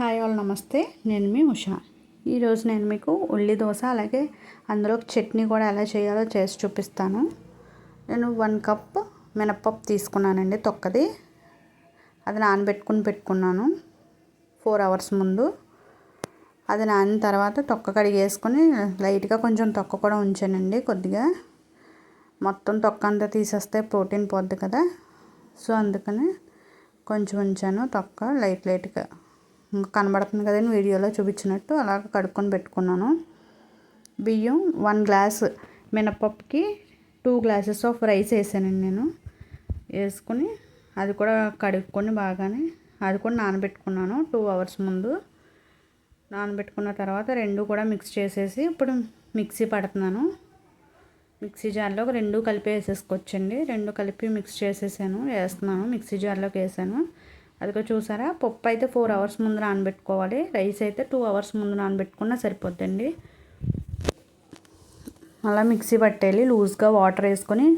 Hi all నమస్తే. నేను మీ ఉషా. ఈరోజు నేను మీకు ఉల్లి దోశ అలాగే అందులో చట్నీ కూడా ఎలా చేయాలో చేసి చూపిస్తాను. నేను వన్ కప్ మినప్పప్పు తీసుకున్నానండి తొక్కది. అది నానబెట్టుకుని పెట్టుకున్నాను ఫోర్ అవర్స్ ముందు. అది నానిన తర్వాత తొక్క కడిగేసుకొని లైట్గా కొంచెం తొక్క కూడా ఉంచానండి కొద్దిగా. మొత్తం తొక్క అంతా తీసేస్తే ప్రోటీన్ పోద్ది కదా. సో అందుకని కొంచెం ఉంచాను తొక్క లైట్ లైట్గా. కనబడుతుంది కదండి వీడియోలో చూపించినట్టు అలాగ కడుక్కొని పెట్టుకున్నాను. బియ్యం వన్ గ్లాస్ మినపప్పుకి టూ గ్లాసెస్ ఆఫ్ రైస్ వేసానండి నేను. వేసుకుని అది కూడా కడుక్కొని బాగానే అది కూడా నానబెట్టుకున్నాను టూ అవర్స్ ముందు. నానబెట్టుకున్న తర్వాత రెండు కూడా మిక్స్ చేసేసి ఇప్పుడు మిక్సీ పడుతున్నాను. మిక్సీ జార్లో రెండు కలిపి వేసేసుకోవచ్చండి. రెండు కలిపి మిక్స్ చేసేసాను వేస్తున్నాను మిక్సీ జార్లోకి వేసాను. అదిగో చూసారా? పప్పు అయితే ఫోర్ అవర్స్ ముందు నానబెట్టుకోవాలి. రైస్ అయితే టూ అవర్స్ ముందు నానబెట్టుకున్నా సరిపోద్దండి. అలా మిక్సీ పట్టేయాలి. లూజ్గా వాటర్ వేసుకొని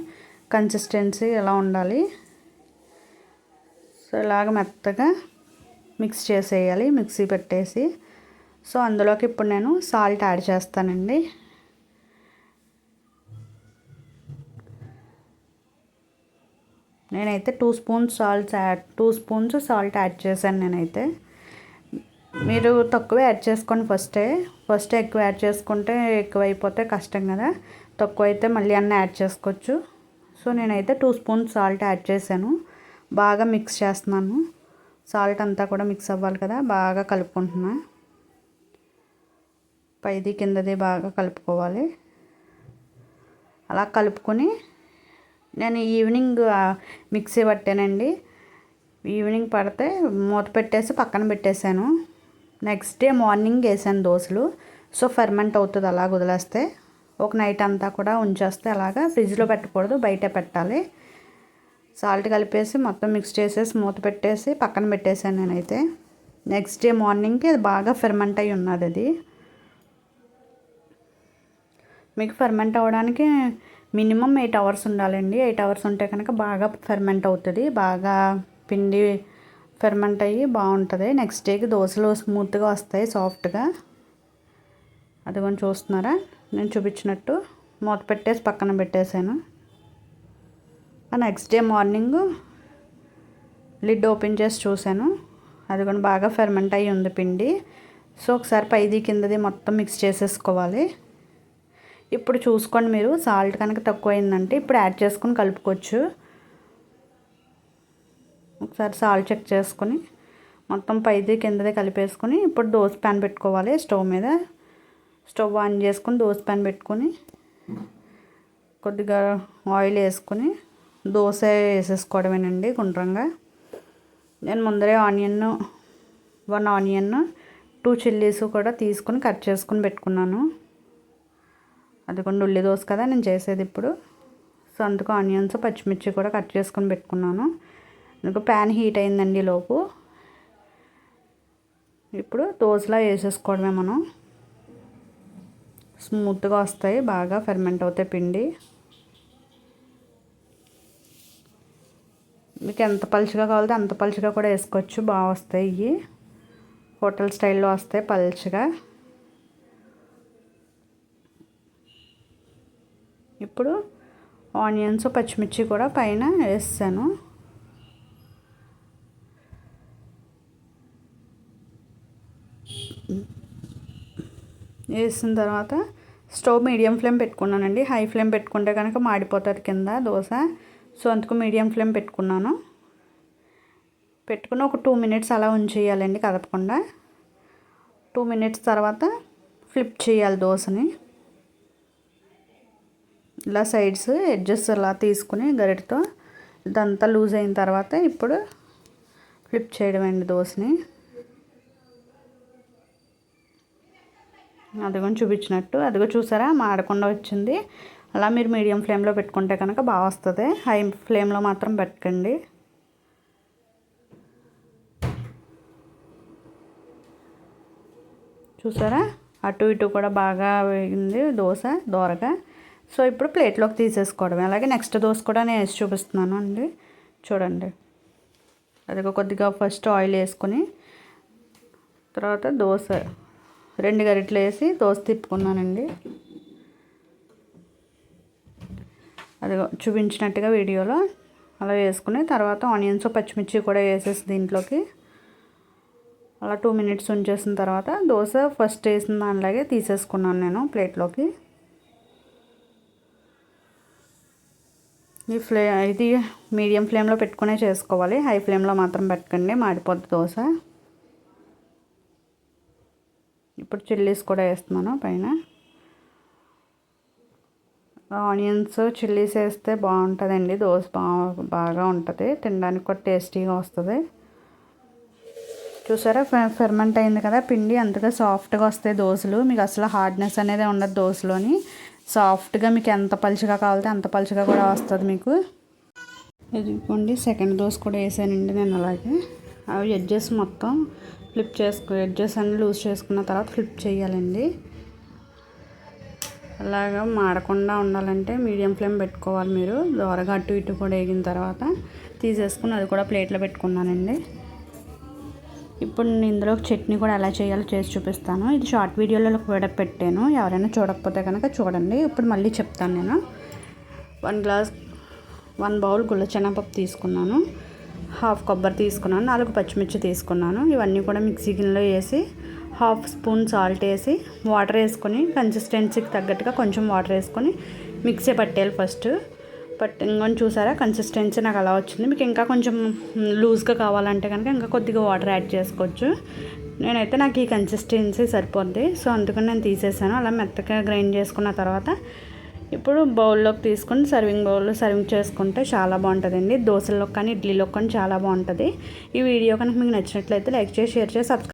కన్సిస్టెన్సీ ఎలా ఉండాలి? సో ఇలాగ మెత్తగా మిక్స్ చేసేయాలి. మిక్సీ పెట్టేసి. సో అందులోకి ఇప్పుడు నేను సాల్ట్ యాడ్ చేస్తానండి. నేనైతే two spoons salt add two spoons salt add చేశాను నేనైతే. మీరు తక్కువ యాడ్ చేసుకోండి ఫస్టే. ఫస్ట్ ఎక్కువ యాడ్ చేసుకుంటే ఎక్కువ అయిపోతే కష్టం కదా. తక్కువ అయితే మళ్ళీ అన్నీ యాడ్ చేసుకోవచ్చు. సో నేనైతే టూ స్పూన్స్ సాల్ట్ యాడ్ చేశాను. బాగా మిక్స్ చేస్తున్నాను. సాల్ట్ అంతా కూడా మిక్స్ అవ్వాలి కదా బాగా కలుపుకుంటున్నా. పైది కిందది బాగా కలుపుకోవాలి. అలా కలుపుకొని నేను ఈవినింగ్ మిక్సీ పట్టానండి. ఈవినింగ్ పడితే మూత పెట్టేసి పక్కన పెట్టేశాను. నెక్స్ట్ డే మార్నింగ్ వేసాను దోశలు. సో ఫెర్మెంట్ అవుతుంది అలా వదిలేస్తే. ఒక నైట్ అంతా కూడా ఉంచేస్తే అలాగా ఫ్రిడ్జ్లో పెట్టకూడదు బయట పెట్టాలి. సాల్ట్ కలిపేసి మొత్తం మిక్స్ చేసేసి మూత పెట్టేసి పక్కన పెట్టేశాను నేనైతే. నెక్స్ట్ డే మార్నింగ్కి అది బాగా ఫెర్మెంట్ అయి ఉన్నది అది. మీకు ఫెర్మెంట్ అవ్వడానికి మినిమం ఎయిట్ అవర్స్ ఉండాలండి. ఎయిట్ అవర్స్ ఉంటే కనుక బాగా ఫెర్మెంట్ అవుతుంది. బాగా పిండి ఫెర్మెంట్ అయ్యి బాగుంటుంది. నెక్స్ట్ డేకి దోశలు స్మూత్గా వస్తాయి సాఫ్ట్గా. అది కొంచెం చూస్తున్నారా? నేను చూపించినట్టు మూత పెట్టేసి పక్కన పెట్టేశాను next day morning lid open చేసి చూశాను. అది కూడా బాగా ఫెర్మెంట్ అయ్యి ఉంది పిండి. సో ఒకసారి పైది కిందది మొత్తం మిక్స్ చేసేసుకోవాలి. ఇప్పుడు చూసుకోండి మీరు. సాల్ట్ కనుక తక్కువైందంటే ఇప్పుడు యాడ్ చేసుకొని కలుపుకోవచ్చు. ఒకసారి సాల్ట్ చెక్ చేసుకొని మొత్తం పైది కిందది కలిపేసుకొని ఇప్పుడు దోశ ప్యాన్ పెట్టుకోవాలి స్టవ్ మీద. స్టవ్ ఆన్ చేసుకొని దోశ ప్యాన్ పెట్టుకొని కొద్దిగా ఆయిల్ వేసుకొని దోశ వేసేసుకోవడమేనండి గుండ్రంగా. నేను ముందరే onion one onion two chillies కూడా తీసుకొని కట్ చేసుకొని పెట్టుకున్నాను. అదిగోండి ఉల్లి దోశ కదా నేను చేసేది ఇప్పుడు. సో అందుకు ఆనియన్స్ పచ్చిమిర్చి కూడా కట్ చేసుకొని పెట్టుకున్నాను. అందుకు ప్యాన్ హీట్ అయిందండి లోపు. ఇప్పుడు దోశలా వేసేసుకోవడమే మనం. స్మూత్గా వస్తాయి బాగా ఫెర్మెంట్ అవుతాయి పిండి. మీకు ఎంత పలుచగా కావాలంటే అంత పలుచగా కూడా వేసుకోవచ్చు బాగా వస్తాయి ఇవి. హోటల్ స్టైల్లో వస్తాయి పలుచగా. ఇప్పుడు ఆనియన్స్ పచ్చిమిర్చి కూడా పైన వేస్తాను. వేసిన తర్వాత స్టవ్ మీడియం ఫ్లేమ్ పెట్టుకున్నానండి. హై ఫ్లేమ్ పెట్టుకుంటే కనుక మాడిపోతుంది కింద దోశ. సో అందుకు మీడియం ఫ్లేమ్ పెట్టుకున్నాను. పెట్టుకుని ఒక టూ మినిట్స్ అలా ఉంచేయాలండి కదపకుండా. టూ మినిట్స్ తర్వాత ఫ్లిప్ చేయాలి దోశని. ఇలా సైడ్స్ ఎడ్జెస్ అలా తీసుకుని గరిటతో ఇదంతా లూజ్ అయిన తర్వాత ఇప్పుడు ఫ్లిప్ చేయడం అండి దోశని. అదిగో చూపించినట్టు. అదిగో చూసారా? మాడకుండా వచ్చింది. అలా మీరు మీడియం ఫ్లేమ్లో పెట్టుకుంటే కనుక బాగా వస్తుంది. హై ఫ్లేమ్లో మాత్రం పెట్టకండి. చూసారా? అటు ఇటు కూడా బాగా వేగింది దోశ దోరగా. సో ఇప్పుడు ప్లేట్లోకి తీసేసుకోవడమే. అలాగే నెక్స్ట్ దోశ కూడా నేను వేసి చూపిస్తున్నాను అండి. చూడండి. అదిగో కొద్దిగా ఫస్ట్ ఆయిల్ వేసుకొని తర్వాత దోశ రెండు గరిటలు వేసి దోశ తిప్పుకున్నానండి. అదిగో చూపించినట్టుగా వీడియోలో అలా వేసుకుని తర్వాత ఆనియన్స్ పచ్చిమిర్చి కూడా వేసేసి దీంట్లోకి అలా టూ మినిట్స్ ఉంచేసిన తర్వాత దోశ ఫస్ట్ వేసిన దానిలాగే తీసేసుకున్నాను నేను ప్లేట్లోకి. ఈ ఫ్లే ఇది మీడియం ఫ్లేమ్లో పెట్టుకునే చేసుకోవాలి. హై ఫ్లేమ్లో మాత్రం పెట్టకండి. మాడిపోద్ది దోశ. ఇప్పుడు చిల్లీస్ కూడా వేస్తున్నాను పైన. ఆనియన్స్ చిల్లీస్ వేస్తే బాగుంటుందండి. దోశ బాగా బాగా ఉంటుంది. తినడానికి కూడా టేస్టీగా వస్తుంది. చూసారా? ఫెర్మెంట్ అయింది కదా. పిండి అంతగా సాఫ్ట్గా వస్తాయి దోశలు. మీకు అసలు హార్డ్నెస్ అనేది ఉండదు దోశలోని. సాఫ్ట్గా మీకు ఎంత పలుచగా కావాలితే అంత పలుచగా కూడా వస్తుంది మీకు. ఇదిగోండి సెకండ్ దోశ కూడా వేసానండి నేను అలాగే. అవి ఎడ్జెస్ మొత్తం ఫ్లిప్ చేసుకో ఎడ్జెస్ అన్ని లూజ్ చేసుకున్న తర్వాత ఫ్లిప్ చేయాలండి. అలాగా మాడకుండా ఉండాలంటే మీడియం ఫ్లేమ్ పెట్టుకోవాలి మీరు. దోరగా అటు ఇటు కూడా వేగిన తర్వాత తీసేసుకుని అది కూడా ప్లేట్లో పెట్టుకున్నానండి. ఇప్పుడు నేను ఇందులో చట్నీ కూడా ఎలా చేయాలో చేసి చూపిస్తాను. ఇది షార్ట్ వీడియోలో కూడా పెట్టాను. ఎవరైనా చూడకపోతే కనుక చూడండి. ఇప్పుడు మళ్ళీ చెప్తాను నేను. వన్ గ్లాస్ వన్ బౌల్ గుల్ల చెనపప్పు తీసుకున్నాను. హాఫ్ కొబ్బరి తీసుకున్నాను. నాలుగు పచ్చిమిర్చి తీసుకున్నాను. ఇవన్నీ కూడా మిక్సీ గిన్నెలో వేసి హాఫ్ స్పూన్ సాల్ట్ వేసి వాటర్ వేసుకొని కన్సిస్టెన్సీకి తగ్గట్టుగా కొంచెం వాటర్ వేసుకొని మిక్సీ పట్టేయాలి ఫస్ట్. బట్ చూసారా? కన్సిస్టెన్సీ నాకు అలా వచ్చింది. మీకు ఇంకా కొంచెం లూజ్గా కావాలంటే కనుక ఇంకా కొద్దిగా వాటర్ యాడ్ చేసుకోవచ్చు. నేనైతే నాకు ఈ కన్సిస్టెన్సీ సరిపోద్ది. సో అందుకని నేను తీసేసాను. అలా మెత్తగా గ్రైండ్ చేసుకున్న తర్వాత ఇప్పుడు బౌల్లోకి తీసుకుని సర్వింగ్ బౌల్లో సర్వింగ్ చేసుకుంటే చాలా బాగుంటుందండి. దోశల్లో కానీ ఇడ్లీలో కానీ చాలా బాగుంటుంది. ఈ వీడియో కనుక మీకు నచ్చినట్లయితే లైక్ చేసి షేర్ చేసి సబ్స్క్రైబ్